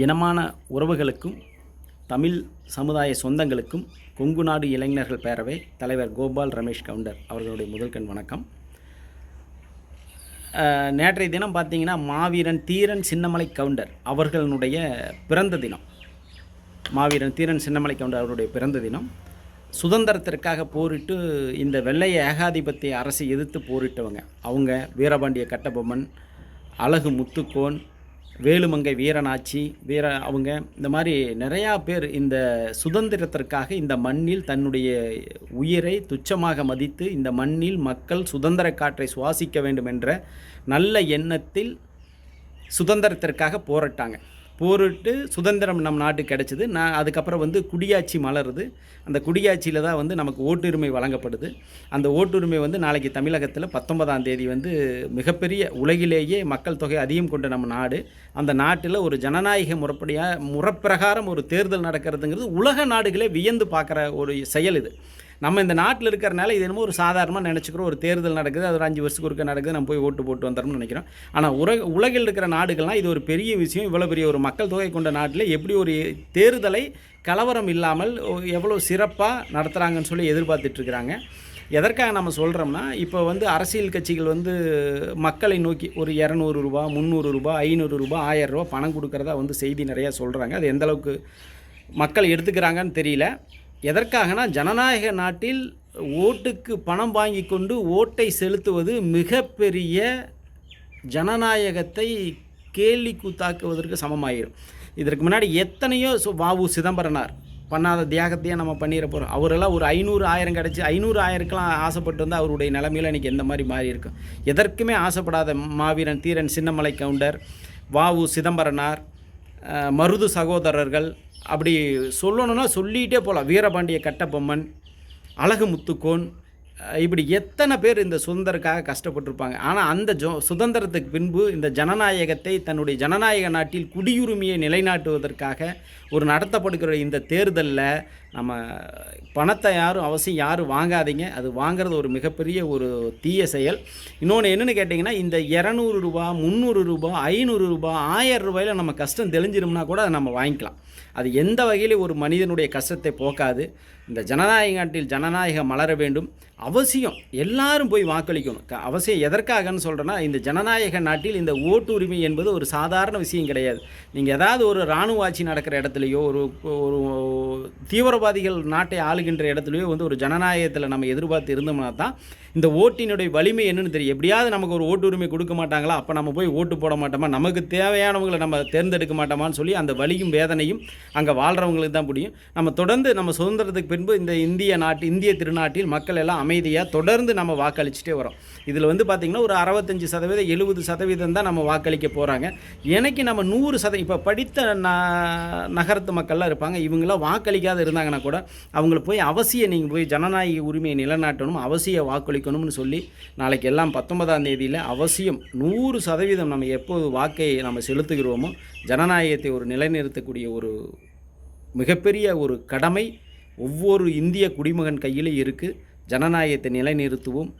இனமான உறவுகளுக்கும் தமிழ் சமுதாய சொந்தங்களுக்கும் கொங்கு நாடு இளைஞர்கள் பேரவை தலைவர் கோபால் ரமேஷ் கவுண்டர் அவர்களுடைய முதல்கண் வணக்கம். நேற்றைய தினம் பார்த்தீங்கன்னா மாவீரன் தீரன் சின்னமலை கவுண்டர் அவர்களுடைய பிறந்த தினம். மாவீரன் தீரன் சின்னமலை கவுண்டர் அவருடைய பிறந்த தினம். சுதந்திரத்திற்காக போரிட்டு இந்த வெள்ளைய ஏகாதிபத்திய அரசை எதிர்த்து போரிட்டவங்க. அவங்க வீரபாண்டிய கட்டபொம்மன் அழகு முத்துக்கோன் வேலுமங்கை வீரனாச்சி வீர அவங்க இந்த மாதிரி நிறையா பேர் இந்த சுதந்திரத்திற்காக இந்த மண்ணில் தன்னுடைய உயிரை துச்சமாக மதித்து இந்த மண்ணில் மக்கள் சுதந்திர காற்றை சுவாசிக்க வேண்டும் என்ற நல்ல எண்ணத்தில் சுதந்திரத்திற்காக போராட்டாங்க. போரிட்டு சுதந்திரம் நம் நாட்டுக்கு கிடைச்சிது. நான் அதுக்கப்புறம் வந்து குடியாட்சி மலருது. அந்த குடியாட்சியில் தான் வந்து நமக்கு ஓட்டுரிமை வழங்கப்படுது. அந்த ஓட்டுரிமை வந்து நாளைக்கு தமிழகத்தில் பத்தொன்பதாம் தேதி வந்து மிகப்பெரிய உலகிலேயே மக்கள் தொகை அதிகம் கொண்ட நம்ம நாடு. அந்த நாட்டில் ஒரு ஜனநாயக முறைப்படியாக முறப்பிரகாரம் ஒரு தேர்தல் நடக்கிறதுங்கிறது உலக நாடுகளே வியந்து பார்க்குற ஒரு செயல் இது. நம்ம இந்த நாட்டில் இருக்கிறனால இது என்னமோ ஒரு சாதாரணமாக நினச்சிக்கிறோம். ஒரு தேர்தல் நடக்குது அது ஒரு அஞ்சு வருஷத்துக்கு ஒருக்க நடக்குது நம்ம போய் ஓட்டு போட்டு வந்துடணும்னு நினைக்கிறோம். ஆனால் உலக உலகில் இருக்கிற நாடுகள்லாம் இது ஒரு பெரிய விஷயம். இவ்வளோ பெரிய ஒரு மக்கள் தொகை கொண்ட நாட்டில் எப்படி ஒரு தேர்தலை கலவரம் இல்லாமல் எவ்வளோ சிறப்பாக நடத்துகிறாங்கன்னு சொல்லி எதிர்பார்த்துட்ருக்குறாங்க எதற்காக நம்ம சொல்கிறோம்னா இப்போ வந்து அரசியல் கட்சிகள் வந்து மக்களை நோக்கி ஒரு இரநூறு ரூபா முந்நூறு ரூபா ஐநூறு ரூபா ஆயிரம் ரூபா பணம் கொடுக்குறதா வந்து செய்தி நிறையா சொல்கிறாங்க அது எந்தளவுக்கு மக்கள் எடுத்துக்கிறாங்கன்னு தெரியல. எதற்காகனா ஜனநாயக நாட்டில் ஓட்டுக்கு பணம் வாங்கி கொண்டு ஓட்டை செலுத்துவது மிகப்பெரிய ஜனநாயகத்தை கேள்வி கூத்தாக்குவதற்கு சமமாயிரும். இதற்கு முன்னாடி எத்தனையோ சு- வாவு சிதம்பரனார் பண்ணாத தியாகத்தையே நம்ம பண்ணிட போகிறோம் அவரெல்லாம் ஒரு ஐநூறு ஆயிரம் கிடச்சி ஐநூறு ஆயிரக்கெலாம் ஆசைப்பட்டு வந்து அவருடைய நிலைமையில் இன்றைக்கி எந்த மாதிரி மாறி இருக்கும் எதற்குமே ஆசைப்படாத மாவீரன் தீரன் சின்னமலை கவுண்டர் வாவு சிதம்பரனார் மருது சகோதரர்கள் அப்படி சொல்லணும்னா சொல்லிகிட்டே போகலாம். வீரபாண்டிய கட்டபொம்மன் அழகு முத்துக்கோன் இப்படி எத்தனை பேர் இந்த சுதந்திரக்காக கஷ்டப்பட்டிருப்பாங்க. ஆனால் அந்த ஜோ சுதந்திரத்துக்கு பின்பு இந்த ஜனநாயகத்தை தன்னுடைய ஜனநாயக நாட்டில் குடியுரிமையை நிலைநாட்டுவதற்காக ஒரு நடத்தப்படுகிற இந்த தேர்தலில் நம்ம பணத்தை யாரும் அவசியம் யாரும் வாங்காதீங்க. அது வாங்குறது ஒரு மிகப்பெரிய ஒரு தீய செயல். இன்னொன்று என்னென்னு கேட்டிங்கன்னா இந்த இரநூறு ரூபா முந்நூறு ரூபா ஐநூறு ரூபா ஆயிரம் ரூபாயில் நம்ம கஷ்டம் தெளிஞ்சிரும்னா கூட அதை நம்ம வாங்கிக்கலாம். அது எந்த வகையிலும் ஒரு மனிதனுடைய கஷ்டத்தை போக்காது. இந்த ஜனநாயக நாட்டில் ஜனநாயகம் மலர வேண்டும். அவசியம் எல்லாரும் போய் வாக்களிக்கணும். க- அவசியம் எதற்காகன்னு சொல்கிறேன்னா இந்த ஜனநாயக நாட்டில் இந்த ஓட்டு உரிமை என்பது ஒரு சாதாரண விஷயம் கிடையாது. நீங்கள் ஏதாவது ஒரு இராணுவ ஆட்சி நடக்கிற இடத்துலையோ ஒரு ஒரு தீவிரவாதிகள் நாட்டை ஆளுகின்ற இடத்துலையோ வந்து ஒரு ஜனநாயகத்தில் நம்ம எதிர்பார்த்து இருந்தோம்னா தான் இந்த ஓட்டினுடைய வலிமை என்னன்னு தெரியும். எப்படியாவது நமக்கு ஒரு ஓட்டு உரிமை கொடுக்க மாட்டாங்களா? அப்போ நம்ம போய் ஓட்டு போட மாட்டோமா? நமக்கு தேவையானவங்களை நம்ம தேர்ந்தெடுக்க மாட்டோமான்னு சொல்லி அந்த வலியும் வேதனையும் அங்கே வாழ்கிறவங்களுக்கு தான் முடியும் நம்ம தொடர்ந்து நம்ம சுதந்திரத்துக்கு பின்பு இந்த இந்திய நாட்டு இந்திய திருநாட்டில் மக்கள் எல்லாம் அமைதியாக தொடர்ந்து நம்ம வாக்களிச்சுட்டே வரோம். இதில் வந்து பார்த்திங்கன்னா ஒரு அறுபத்தஞ்சு சதவீதம் எழுபது சதவீதம் தான் நம்ம வாக்களிக்க போகிறாங்க எனக்கு நம்ம நூறு சதவீதம் இப்போ படித்த ந நகரத்து மக்கள்லாம் இருப்பாங்க. இவங்களாம் வாக்களிக்காத இருந்தாங்க இருந்தாங்கன்னா கூட அவங்கள போய் அவசியம் நீங்கள் போய் ஜனநாயக உரிமையை நிலநாட்டணும் அவசியம் வாக்களிக்கணும்னு சொல்லி நாளைக்கு எல்லாம் பத்தொன்பதாம் தேதியில் அவசியம் நூறு சதவீதம் நம்ம எப்போது வாக்கை நம்ம செலுத்துகிறோமோ ஜனநாயகத்தை ஒரு நிலைநிறுத்தக்கூடிய ஒரு மிகப்பெரிய ஒரு கடமை ஒவ்வொரு இந்திய குடிமகன் கையிலும் இருக்குது ஜனநாயகத்தை நிலைநிறுத்துவோம்.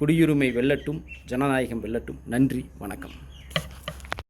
குடியுரிமை வெல்லட்டும் ஜனநாயகம் வெல்லட்டும். நன்றி வணக்கம்.